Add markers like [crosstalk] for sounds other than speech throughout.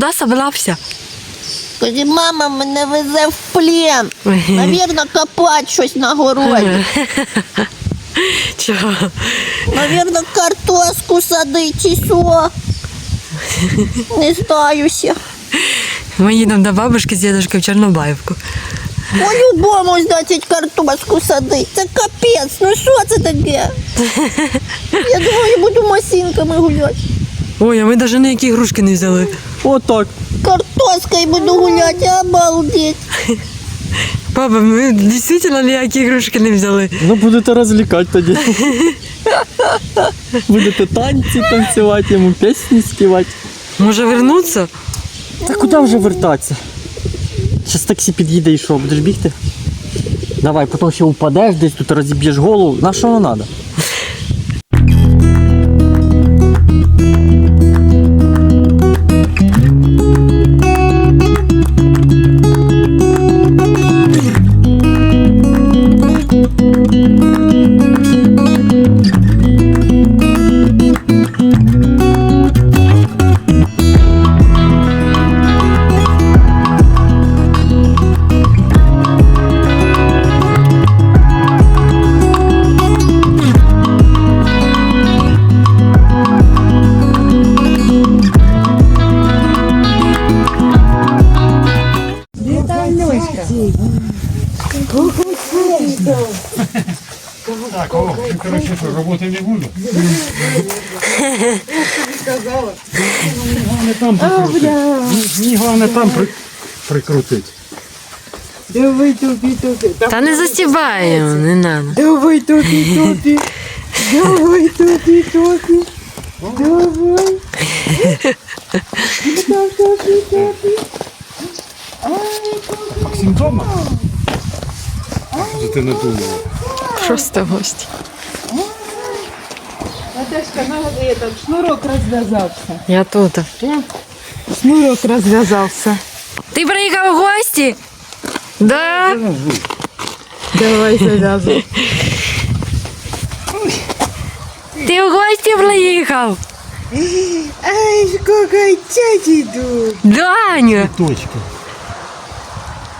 Куди собрався? Каже, мама мене везе в плен. Навірно, копать щось на городі. [laughs] Чого? Навірно, картошку садить чи що. Не знаюся. Ми їдемо до бабушки з дідушкою в Чорнобаївку. По-любому, значить, картошку садить. Це капець, ну що це таке? [laughs] Я думаю, буду масінками гуляти. Ой, а ми навіть ніякі ігрушки не взяли. Отак. Картошкою буду гуляти, обалдеть. Папа, ми дійсно ніякі ігрушки не взяли. Ну будете розвлікати тоді. Будете танці танцювати, йому пісні співати. Може вернуться? Та куди вже вертатися? Зараз таксі під'їде і що, будеш бігти? Давай, потім ще упадеш, десь тут розіб'єш голову. На що воно треба? Там при... прикрутить. Давай тупи тупи. Та не застібаємо, не треба. Давай тупи тупи. Давай тупи тупи. Давай. Давай тупи тупи. Максим дома? Що ти не думала? Просто гості. Наташка, надо этот шнурок развязался. Я тут. Шнурок развязался. Ти приїхав в гості? Да? Давай завязывай. Ти в гості приїхав? Ай, сколько тяти идут. Даню, Точка.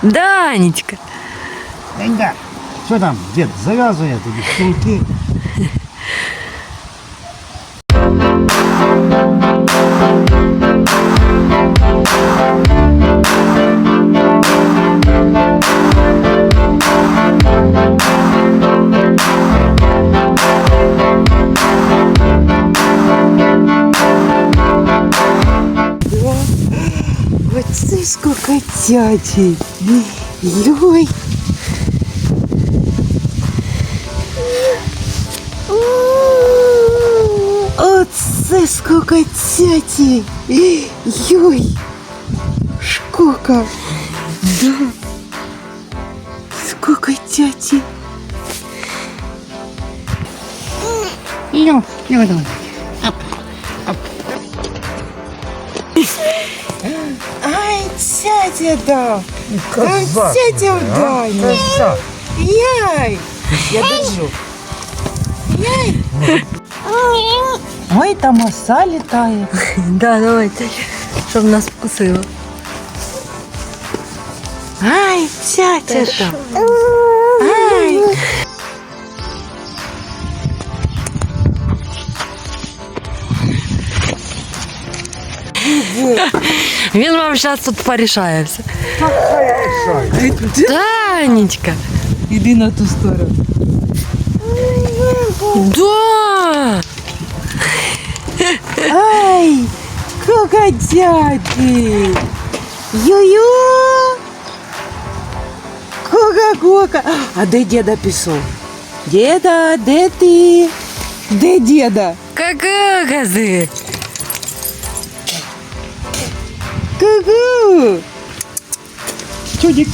Данечка. Деньга. Що там, дід, зав'язує тобі шнурки. Сколько тяти. Ой. Оце сколько тяти. Йой. Сколько. Да. Сколько тяти. Ну, ну, ну. да. Там тятя в Дані. Яй. Я держу. Яй. Ой, там оса літає. [laughs] Да, давайте. Щоб нас вкусило. Ай, тятя там. Ай. Він вам зараз тут порішає все. Данечка. Іди на ту сторону. Да. Ай, сколько дяди. Ю-ю. Кока-кока. А де діда пішов? Діда, де ти? Де діда? Какагази. Ку-ку. Чудик.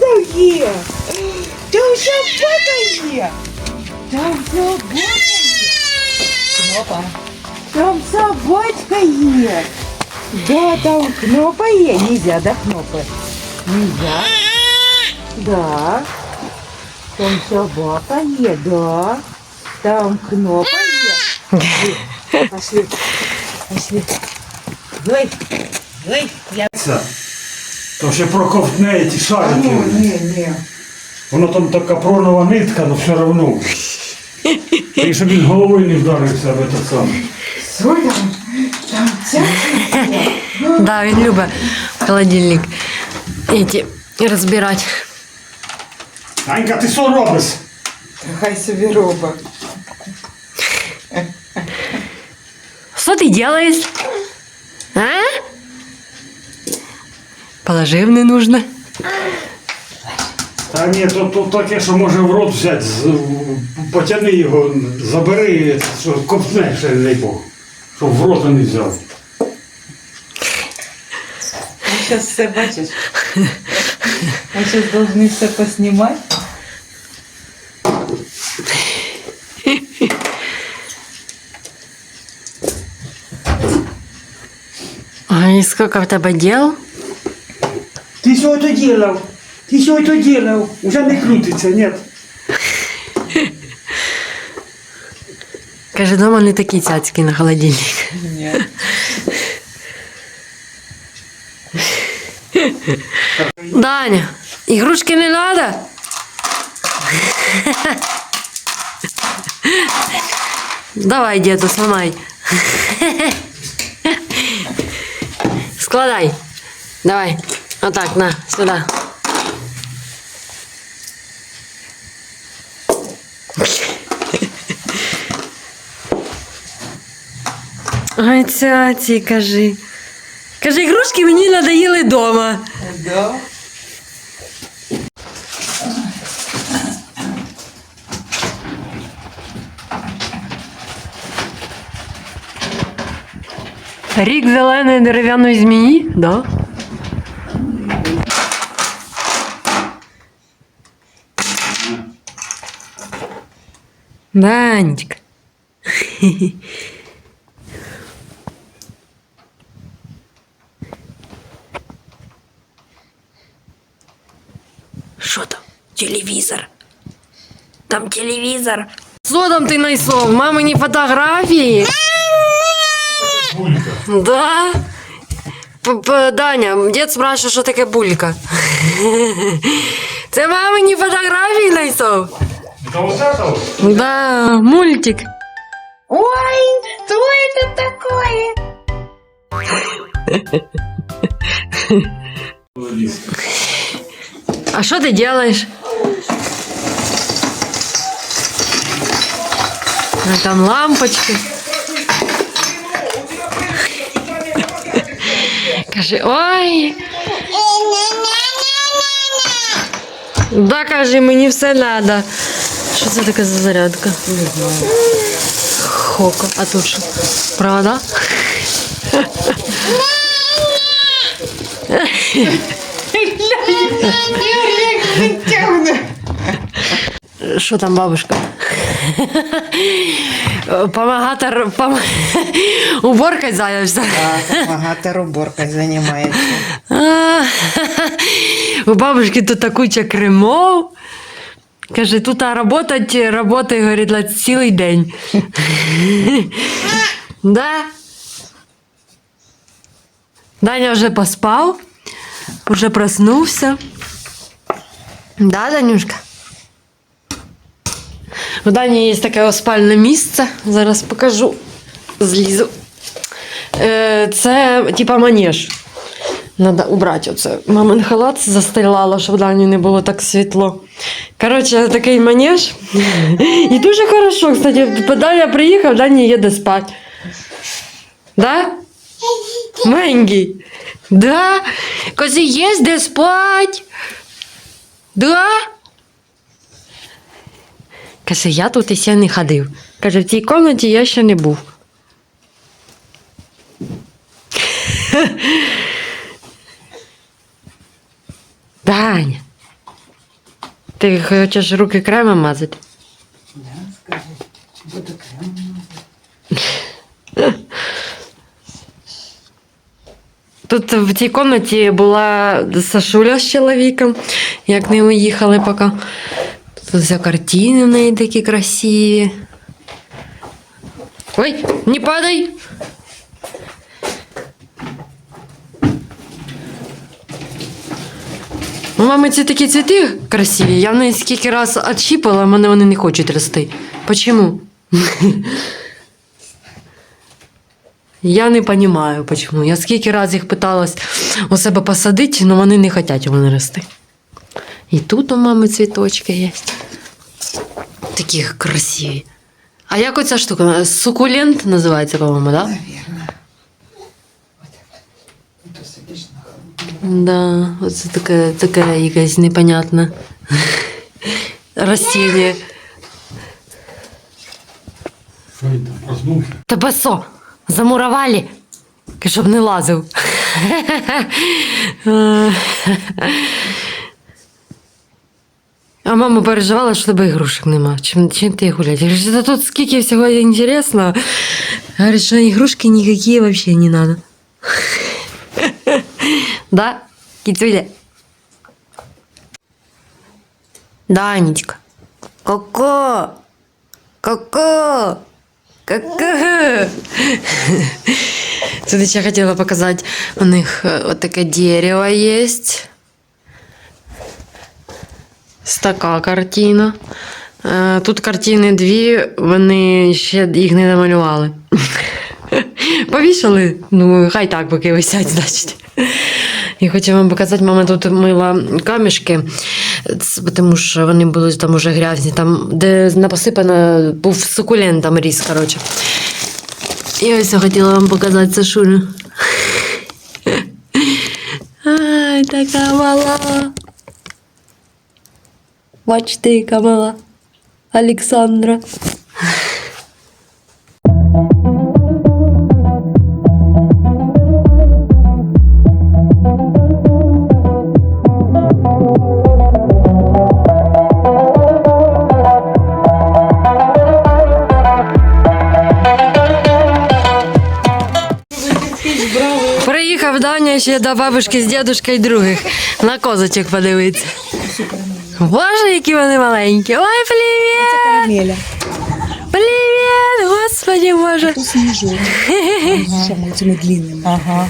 Там є. Там собака є. Там собака є. Кнопа. Там собачка є. Да, там кнопа є. Нельзя, да, кнопи? Нельзя. Да. Там собака є, да. Там кнопка есть. Пошли. Пошли. Ой, ой, я... То ще проковтне ті шарики. не, не. Воно там така пронова нитка, але все одно. І щоб він головою не вдарився в це саме. Соля, там ця... [laughs] Да, він любить холодильник эти розбирати. Анька, ти що робиш? Хай собі робить. Що ти делаєш? А? Положив не нужно. Та ні, то, то таке, що може в рот взяти, з- потяни його, забери, що ковтне ще, не дай Бог. Щоб в рота не взяв. Мы сейчас все бачишь. Мы сейчас должны все поснимать. Ой, сколько в тебе дел? Ти що то ділав? Ти що то ділав? Уже не крутиться, ні. Каже, дома не такі цяцьки на холодильник. Нет. Даня, ігрушки не надо? Давай, деду, сломай. Складай. Давай. Вот так, на, сюда. Ой, цяці, кажи. Кажи, ігрушки мені надоїли дома. Да. Рік зеленої дерев'яної змії, да. Данечка. [laughs] Що там? Телевізор. Там телевізор. Що там ти знайшов? Мамині фотографії? Да. П- п- Даня, дід спрашиває, що таке булька. Це мамині фотографії знайшов? Та ось це? Да, мультик. Ой, что это такое? А що ти робиш? А там лампочки. Каже, ой. Да, каже, мені все треба. Що це таке за зарядка? Не знаю. Хоко. А тут що? Провода? Що там бабушка? [laughs] Помагати р- пом... [laughs] уборкою зайнявся. Помогатор уборкой занимается. [laughs] У бабушки тут куча кремов. Каже, тут а работать, работай, говорить, цілий день. да? Даня вже поспав, вже проснувся. Да, Данюшка? У Дані є таке спальне місце. Зараз покажу. Злізу. Е, Це типа манеж. Надо убрати оце. Мамин халат застилала, щоб в Дані не було так світло. Коротше, такий манеж. І дуже хорошо, кстати, Даня приїхав, Дані їде спати. Да? Маленький. Да? Козі є де спать. Да? Каже, я тут іще не ходив. Каже, в цій кімнаті я ще не був. Даня. Ти хочеш руки кремом мазати? Скажи, Буду крем. Тут в цій кімнаті була Сашуля з чоловіком, як не ми їхали поки. Тут все картини в неї такі красиві. Ой, не падай. У мами ці такі цвіти красиві. Я в неї скільки раз отщіпала, а мене вони не хочуть рости. [laughs] Почему? Я не розумію, чому. Я скільки разів їх питалась у себе посадити, але вони не хочуть у мене рости. І тут у мами цвіточки є. Такі красиві. А як оця штука? Сукулент називається, по-моєму, так? Да? Да, оце таке, таке якесь непонятне растіння. Тебе со, замуровали, щоб не лазив. А мама переживала, що тебе ігрушок нема. Чим, чим ти гуляти? Я говорю, «Та тут скільки всього інтересного. Говорить, що ігрушки ніякі вообще не надо. [laughs] Да, кицюля? Да, Анечка. Коко! Коко! Коко! [laughs] Тут еще хотела показать, у них э, вот такое дерево есть. Така картина. Е, Тут картини дві, вони ще їх не намалювали. [laughs] Повішали, ну хай так поки висять, значить. І хочу вам показати, мама тут мила камішки, тому що вони були там уже грязні, там, де напосипано, був сукулент там ріс, коротше. І ось я хотіла вам показати Сашулю. [laughs] Ай, така мала. Бачите, яка мала. Олександра. Приїхав Даня ще до бабушки з дідушкою других на козочок подивитися. Боже, які вони маленькі. Ой, привіт! Карамеля. Привіт! Господи Боже! Тут снежок. [laughs] Ага. Этими длинными. Ага.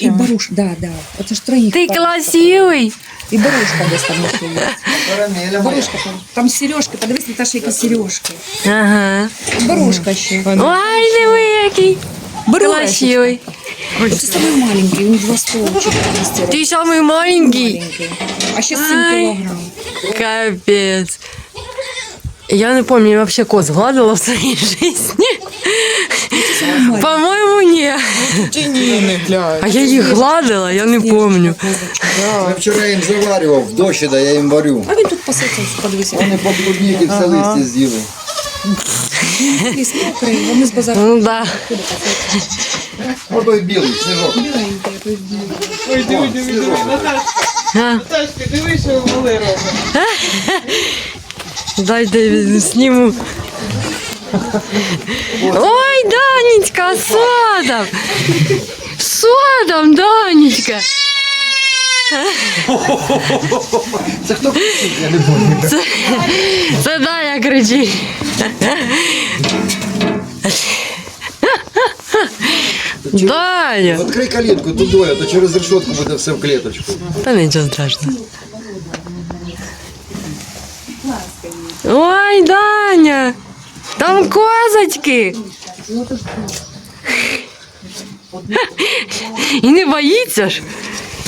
И баруш, да, да. Это ж троих. Ти пар- красивий! И барушка десь там ще є. Барушка там. Там сережки, подивись, Наташа, які сережки. Ага. І барушка ще. Ой, диви який! Красивий. Це самий маленький, два стовпчика. росте. Ти маленький. Маленький. А ще 7 Ай. кілограм. Капец. Я не помню, я вообще коз гладила в своей жизни. По-моему, нет. А я їх гладила, я не помню. Я вчора їм заварював, в дощі, да я їм варю. А він тут посадився, подивися. Вони по клубніки все листя з'їли. Ліс мокрий, вони з базару. Ну да. О, той білий, сніжок. О, сніжок. А. Дайте сніму. Ой, Данечка, що там? Що там, Данечка? Це хто кричить? Я не пам'ятаю. Це, це Даня кричить. Даня! Відкрий калітку туди, а то через решетку буде все в клеточку. Та нічого страшного. Ой, Даня! Там козочки! І не боїться ж?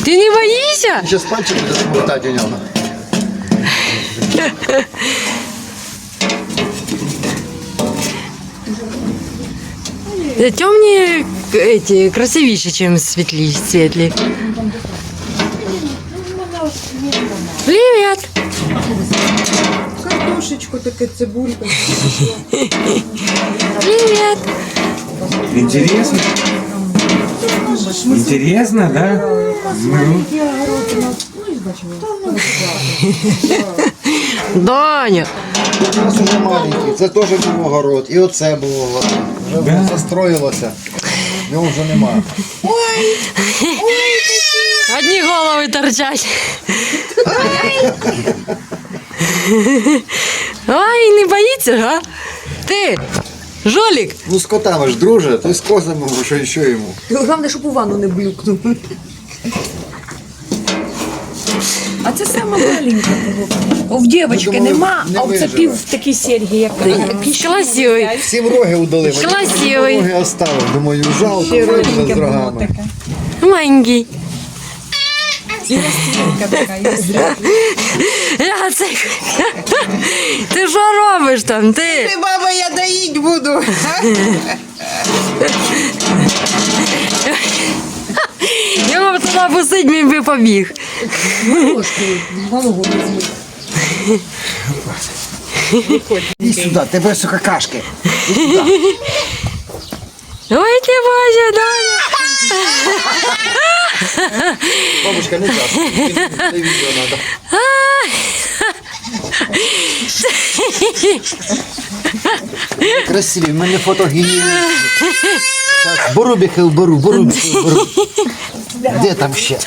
Ти не боїшся? Зараз пальчик буде смертати у нього. Темні эти красивіші, ніж світлі, світлі. Привіт! Картошечку таке, цибулька. Привіт! Интересно? Интересно, да? Ну, Даня! У нас уже маленький, це теж був огород. І оце був огород. Вже воно застроїлося. Його вже немає. Одні голови торчать. Ой, не боїться, а? Ти, Жолік! Ну з котами ж друже, то й з козами, що ще йому. Головне, щоб у ванну не блюкнув. А це саме маленька. О, в дівчинки думали, нема, не а оце виживе. пів такі серьги, як Красивий. Всім роги удали. мені Красивий. Роги оставив. Думаю, жалко, вийде з рогами. Маленький. Така, Яцик. Ти що робиш там? Ти? Баба, я доїть буду. Його туди пустить, він би побіг. Іди сюди, тебе сухокашки. Ой, ти боже, Даня. Бабушка, не час. Це відео треба. Красиві, в мене фотогенічні. Так, Борубіхи вберу, борубіхи вберу. Де там ще?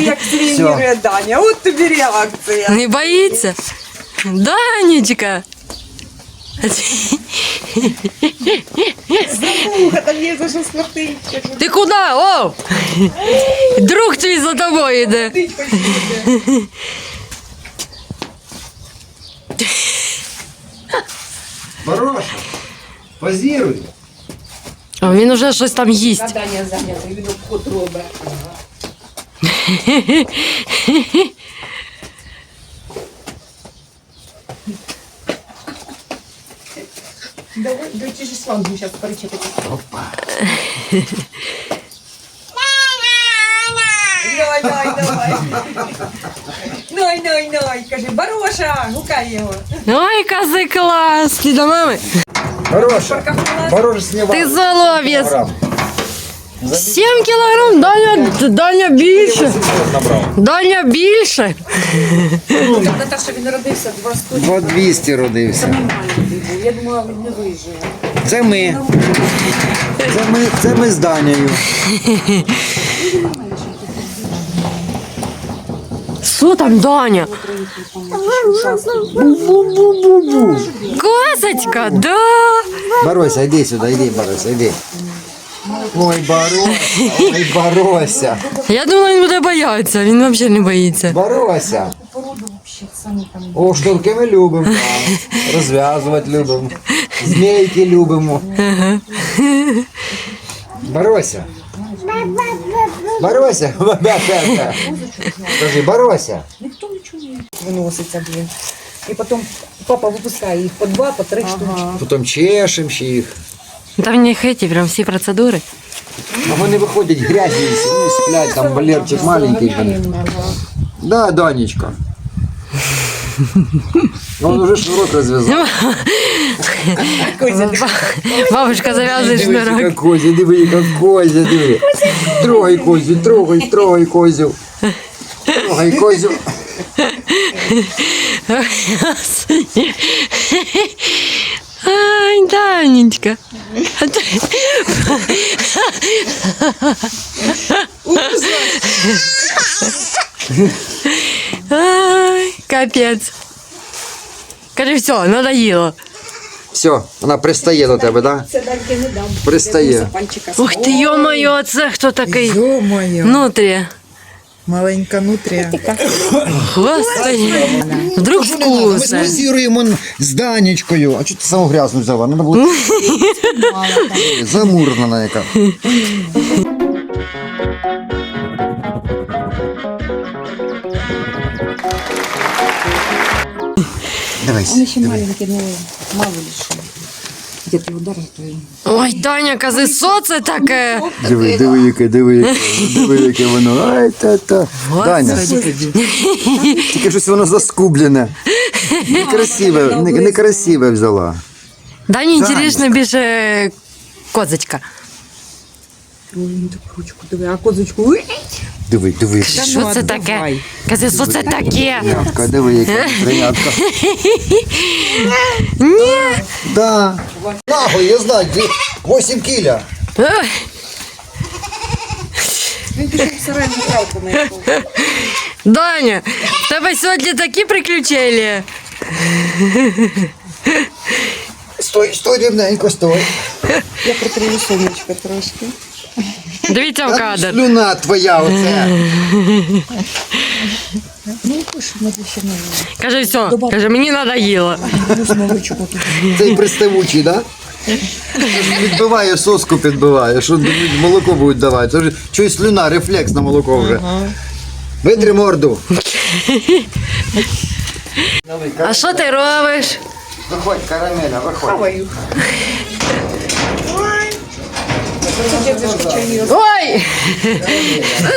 Як тренує Даня, от тобі реакція. Не боїться? Данечка. Слуха, там є за що схватити. Ти куди? О! Друг твій за тобою йде. Бороша, позіруй. А він уже щось там їсть. Даня зайнятий, він обход робить. [laughs] Давай, до ті ж слангу зараз перечепити. Давай, давай, давай. Ной, ной, ной, каже, Бароша, гукай його. Ой, кози клас. Ти до мами? Бороша, Бороша знімав. Ти золов'яз. Грам. 7 кілограм, Даня, Даня більше. Даня більше. Наташа, він родився два сто. 2200 родився. Я думала, він не виживе. Це ми. Це ми, це ми з Данією. Що там, Даня? Козочка, да. Борося, йди сюди, йди, Борося, йди. Ой, Борося, ой, Борося, Я думала, він буде боятися, він взагалі не боїться. Борося. О, шнурки ми любимо, так. розв'язувати любимо, змійки любимо. Борося. Борося. Скажи, Борося. Ніхто нічого не Виноситься, блін. І потім папа випускає їх по два, по три штуки. Потім чешемо ще їх. Там в них эти прям всі процедури. А вони виходять грязні, ну, сплять, там балерчик маленький. вони. Да, Данечка. Он уже шнурок розв'язав. Бабушка зав'язує Диви, шнурок. яка козя, диви, яка козя, диви. Трогай козю, трогай, трогай козю. Трогай козю. Ай, Данечка. А ти- Ай, капець. Кажи, все, надоїло. Все, вона пристає до тебе, так? Це дальки не дам. Пристає. Пальчика. Ух ти, йо-моє, це хто такий? Ё-моё, Внутрі. Маленька нутрія. Господи. Вдруг Ми вкусно. позіруємо з Данечкою. А чого ти саму грязну взяла? Надо було... [laughs] Замурзана яка. Дивись. Он ще маленький, ну, мало ли що. Де ти удар, то й... Ой, Таня, кази, що це таке? Диви, диви, яке, диви, яке, диви, яке воно. Ай, та-та. Даня, тільки щось воно заскублене. Некрасиве, не, некрасиве взяла. Дані інтересно більше козочка. Ой, він так ручку диви, а козочку, уй, Диви, диви. Що це таке? Кази, що це таке? Янка, диви, яка тринятка. [laughs] Ні. Да. Нахуй, я знаю, 8 кіля. Він пішов в травку на. Даня, в тебе сьогодні такі приключення. Стой, стой, рівненько, стой. Я притрію сонечко трошки. Дивіться в кадр. Слюна твоя оце. Ну, пуш, ми ще не Каже, все, каже, мені надоїло. Цей приставучий, да? Відбиває соску, підбиває. Що молоко будуть давати? Це ж чогось слюна, рефлекс на молоко вже. Витри морду. А що ти робиш? Виходь, карамеля, виходь. Ой!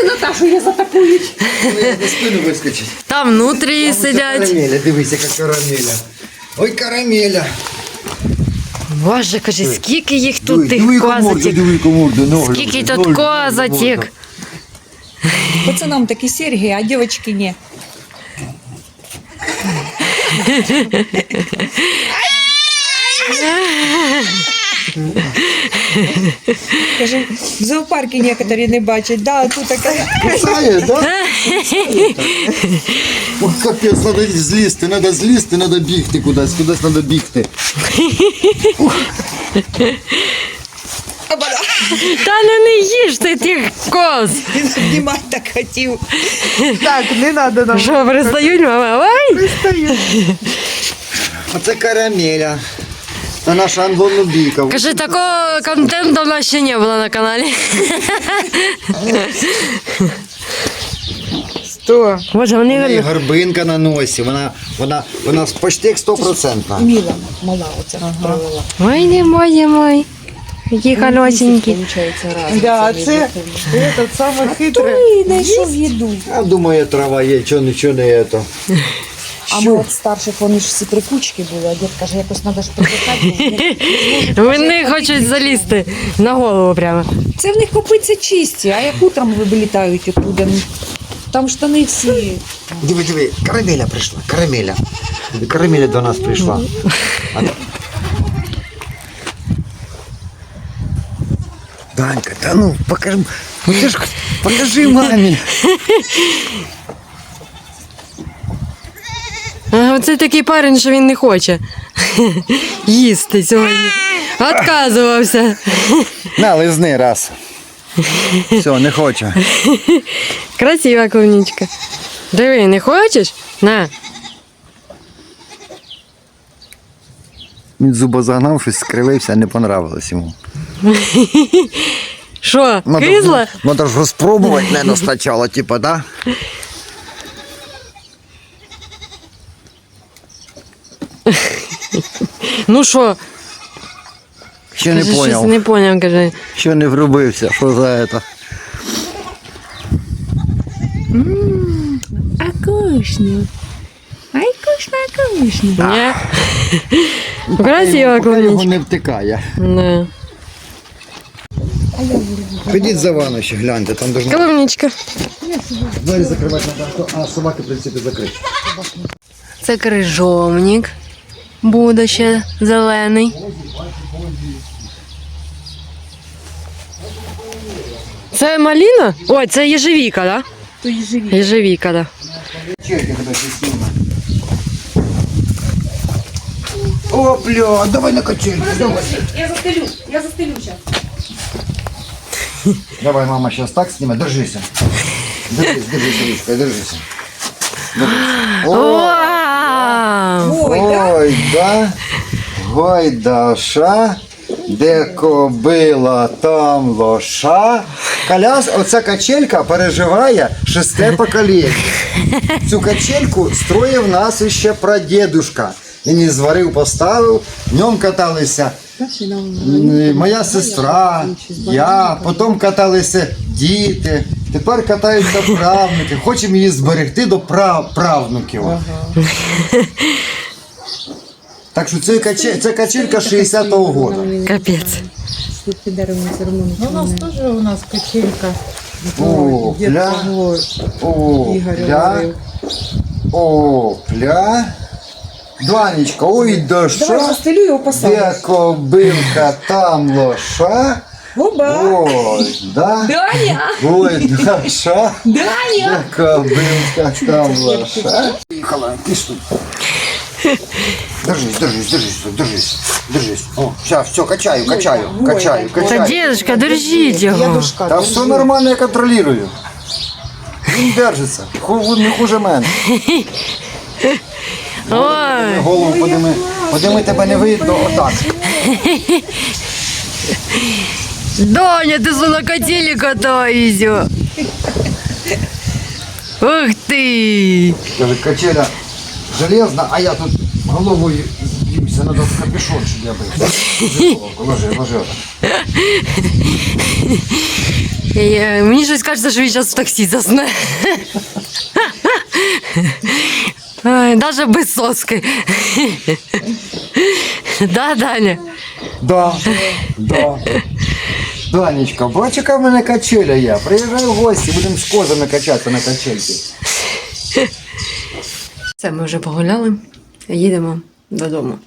Наташу я затакують. На спину вискочить. Там внутрі сидять. Карамеля, дивись, яка карамеля. Ой, карамеля. Боже, каже, скільки їх тут Диви, тих ноги. Скільки тут морда. Пацанам такі серьги, а дівчатки ні. [laughs] [laughs] Каже, в зоопарку некоторі не бачать, да, а тут така. Кусає, да? Ой, капець, треба злізти, треба злізти, треба бігти кудись, кудись треба бігти. Та ну не їж ти тих коз. Він обнімати так хотів. Так, не треба нам. Що, пристають, мама? Ой! [laughs] Оце карамеля. Це наша англонубійка. Каже, такого контенту в нас ще не було на каналі. Що? Боже, У неї вони... горбинка на носі, вона, вона, вона почти як стопроцентна. Міла, мала оця провела. Ой, не мой, мой. Які хорошенькі. Да, це этот саме хитре. І знайшов їду. Я думаю, трава є, чого нічого не це. [laughs] А ми от старших, вони ж всі прикучки були, а дід каже, якось треба ж прикати. Вони [laughs] хочуть залізти на голову прямо. Це в них копиться чисті, а як утром вилітають оттуда. ну, Там штани всі. Диви, диви, карамеля прийшла, карамеля. Карамеля до нас прийшла. Да- Данька, та ну, покажи, ну покажи мамі. [laughs] А оце такий парень, що він не хоче [laughs] їсти сьогодні. Отказувався. На, лизни раз. Все, не хочу. Красива клубничка. Диви, не хочеш? На. Він зуба загнав, щось скривився, не понравилось йому. [laughs] Що, кизла? надо ж розпробувати, не спочатку, типа, да? Ну що, Ще не поняв. не поняв, каже. Ще не врубився, що за це. А кушню. Ай, кушна, кушна. Ні. Красива Поки його не втикає. Да. Ходіть за ванну ще, гляньте, там должно Клубничка. двері закривати треба, а собаки, в принципі, закриті. Це крижовник. Буде ще зелений. Це маліна? Ой, це єжевіка, так? Да? То живі. Єжевіка, так. Черти тебе. О, бля, давай на качельку, давай. Я застелю, я застелю зараз. Давай, мама, сейчас так снимет, держися. Держись, держись, ручкой, держись. Держись. О, Вау! ой, да. Ой, Даша. Де кобила, там лоша. Коляс, оця качелька переживає шесте покоління. Цю качельку строїв нас іще прадідушка. Він її зварив, поставив, в ньому каталися моя сестра, я, потім каталися діти, тепер катаються правнуки. Хочемо її зберегти до прав, правнуків. [laughs] Так що це, каче, це качелька 60-го року. Капець. Ну, у нас теж у нас качелька. О, Дід Павло о, Ігор пля, говорив. о, пля. Данечка, ой, Давай Даша, застелю його посадиш. де кобилка, там лоша. Оба. Ой, да? Даня! Ой, Даша, Даня! де кобилка, там. Поїхала, ти ж тут. Держись, держись, держись, держись, держись. О, сейчас, все, качаю, качаю, качаю, Та качаю. дедушка, держіть його. Дедушка, Та все нормально, я контролюю. Він держиться. Ху- Не хуже мене. Ой, Голову подими. Подими тебе не видно, отак. Доня, ти що на котелі катаєшся? Ух ти! Каже, качеля железна, а я тут головою б'юся, треба в капюшон, щоб я бив. Ложи, ложи отак. Я- Мені щось кажеться, що він зараз в таксі засне. Ой, даже без соски. Да, Даня? Да, да. Данечка, брочиками мене качеля я. Приїжджай в гості, будемо з козами качати на качельці. Все, ми вже погуляли. Їдемо додому.